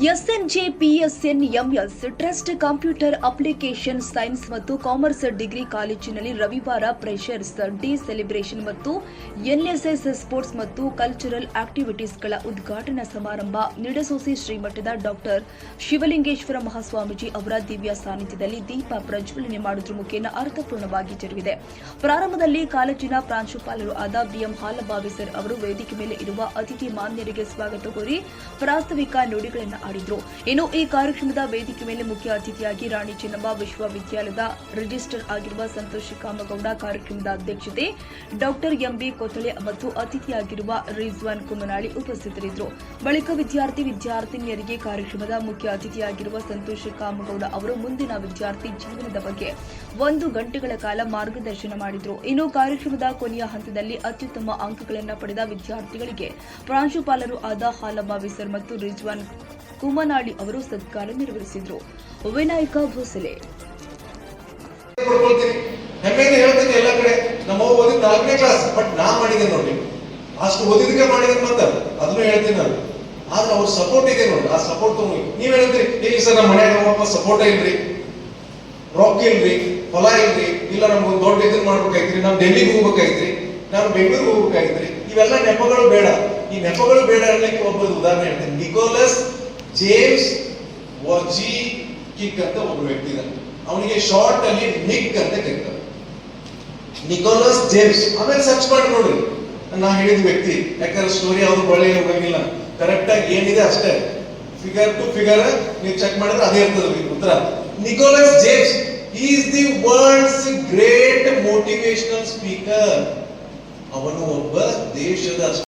SNJ PSN MS trust computer application science ಮತ್ತು commerce degree ಕಾಲೇಜಿನಲ್ಲಿ ರವಿವಾರ ಪ್ರೆಷರ್ಸ್ ಡೇ ಸೆಲೆಬ್ರೇಷನ್ ಮತ್ತು ಎನ್ಎಸ್ಎಸ್ ಸ್ಪೋರ್ಟ್ಸ್ ಮತ್ತು ಕಲ್ಚರಲ್ ಆಕ್ಟಿವಿಟೀಸ್ಗಳ ಉದ್ಘಾಟನಾ ಸಮಾರಂಭ ನಿಡಸೋಸಿ ಶ್ರೀಮಠದ ಡಾಕ್ಟರ್ ಶಿವಲಿಂಗೇಶ್ವರ ಮಹಾಸ್ವಾಮೀಜಿ ಅವರ ದಿವ್ಯ ಸಾನ್ನಿಧ್ಯದಲ್ಲಿ ದೀಪ ಪ್ರಜ್ವಲನೆ ಮಾಡುವುದರ ಮುಖೇನ ಅರ್ಥಪೂರ್ಣವಾಗಿ ಜರುಗಿದೆ. ಪ್ರಾರಂಭದಲ್ಲಿ ಕಾಲೇಜಿನ ಪ್ರಾಂಶುಪಾಲರು ಆದ ಬಿಎಂ ಹಾಲಬಾವಿ ಸರ್ ಅವರು ವೇದಿಕೆ ಮೇಲೆ ಇರುವ ಅತಿಥಿ ಮಾನ್ಯರಿಗೆ ಸ್ವಾಗತ ಕೋರಿ ಪ್ರಾಸ್ತಾವಿಕ ನುಡಿಗಳನ್ನು ಆಡಿದ್ರು ಇನ್ನು ಈ ಕಾರ್ಯಕ್ರಮದ ವೇದಿಕೆ ಮೇಲೆ ಮುಖ್ಯ ಅತಿಥಿಯಾಗಿ ರಾಣಿ ಚೆನ್ನಮ್ಮ ವಿಶ್ವವಿದ್ಯಾಲಯದ ರಿಜಿಸ್ಟರ್ ಆಗಿರುವ ಸಂತೋಷ್ ಕಾಮಗೌಡ ಕಾರ್ಯಕ್ರಮದ ಅಧ್ಯಕ್ಷತೆ ಡಾಕ್ಟರ್ ಎಂಬಿ ಕೊತ್ತಳೆ ಮತ್ತು ಅತಿಥಿಯಾಗಿರುವ ರಿಜ್ವಾನ್ ಕುಮನಾಳಿ ಉಪಸ್ಥಿತರಿದ್ದರು. ಬಳಿಕ ವಿದ್ಯಾರ್ಥಿ ವಿದ್ಯಾರ್ಥಿನಿಯರಿಗೆ ಕಾರ್ಯಕ್ರಮದ ಮುಖ್ಯ ಅತಿಥಿಯಾಗಿರುವ ಸಂತೋಷ್ ಕಾಮಗೌಡ ಅವರು ಮುಂದಿನ ವಿದ್ಯಾರ್ಥಿ ಜೀವನದ ಬಗ್ಗೆ ಒಂದು ಗಂಟೆಗಳ ಕಾಲ ಮಾರ್ಗದರ್ಶನ ಮಾಡಿದರು. ಇನ್ನು ಕಾರ್ಯಕ್ರಮದ ಕೊನೆಯ ಹಂತದಲ್ಲಿ ಅತ್ಯುತ್ತಮ ಅಂಕಗಳನ್ನು ಪಡೆದ ವಿದ್ಯಾರ್ಥಿಗಳಿಗೆ ಪ್ರಾಂಶುಪಾಲರು ಆದ ಹಾಲಮ್ಮ ಸರ್ ಮತ್ತು ರಿಜ್ವಾನ್ ಕುಮನಾಳಿ ಅವರು ಸತ್ಕಾರ ನೆರವೇರಿಸಿದರು ವಿನಾಯಕ ಭೋಸಲೆ. ಹೆಮ್ಮೆಯಿಂದ ಹೇಳ್ತೀನಿ ಎಲ್ಲ ಕಡೆ. ನಮ್ಮ ಓದಿದ ನಾಲ್ಕನೇ ಕ್ಲಾಸ್ ಬಟ್ ನಾ ಮಾಡಿದೆ ನೋಡಿ. ಅಷ್ಟು ಓದಿದಕ್ಕೆ ಮಾಡಿದೆ ಮತ್ತೆ ಅದನ್ನು ಹೇಳ್ತೀನಿ ನಾನು. ಆದ್ರೆ ಅವ್ರ ಸಪೋರ್ಟ್ ಇದೆ ನೋಡಿ, ಆ ಸಪೋರ್ಟ್ ತಗೊಂಡು ನೀವ್ ಹೇಳ್ತೀರಿ ಈಗ ಸರ್ ನಮ್ಮ ಮನ್ಯಾಗ ನಮ್ಮಪ್ಪ ಸಪೋರ್ಟ್ ಇಲ್ರಿ. ರೊಕ್ಕ ಇಲ್ರಿ, ಹೊಲ ಇಲ್ರಿ. ಇಲ್ಲ ನಮ್ಗೆ ದೊಡ್ಡ ಇದನ್ನ ಮಾಡ್ಬೇಕಾಯ್ತ್ರಿ. ನಾವು ಡೆಲ್ಲಿಗೆ ಹೋಗ್ಬೇಕಾಯ್ತ್ರಿ. ನಾನು ಬೆಂಗಳೂರಿಗೆ ಹೋಗ್ಬೇಕಾಯ್ತ್ರಿ. ಇವೆಲ್ಲ ನೆಪಗಳು ಬೇಡ. ಈ ನೆಪಗಳು ಬೇಡ ಅನ್ನಕ್ಕೆ ಒಬ್ಬ ಉದಾಹರಣೆ ಹೇಳ್ತೀನಿ. ನಿಕೋಲಸ್ ಜೇಮ್ಸ್ ವರ್ಜಿ ಕಿಕ್ ಅಂತ ಒಬ್ಬ ವ್ಯಕ್ತಿ ಇದ್ದಾನೆ ಅವನಿಗೆ ಶಾರ್ಟ್ ಅಲ್ಲಿ ನಿಕ್ ಅಂತ ಕರೀತಾರೆ ನಿಕೋಲಸ್ ಜೇಮ್ಸ್ ಆಮೇಲೆ ಸರ್ಚ್ ಮಾಡಿ ನೋಡ್ರಿ ನಾ ಹೇಳಿದ ವ್ಯಕ್ತಿ. ಯಾಕಂದ್ರೆ ಸ್ಟೋರಿ ಅವ್ರು ಒಳ್ಳೆ ಹೋಗಂಗಿಲ್ಲ. ಕರೆಕ್ಟ್ ಆಗಿ ಏನಿದೆ ಅಷ್ಟೇ. ಫಿಗರ್ ಟು ಫಿಗರ್ ನೀವು ಚೆಕ್ ಮಾಡಿದ್ರೆ ಅದೇ ಇರ್ತದೆ ನಿಮ್ಮ ಉತ್ತರ. Nicholas James is the world's great motivational speaker ಅವನು ಒಬ್ಬ ದೇಶದ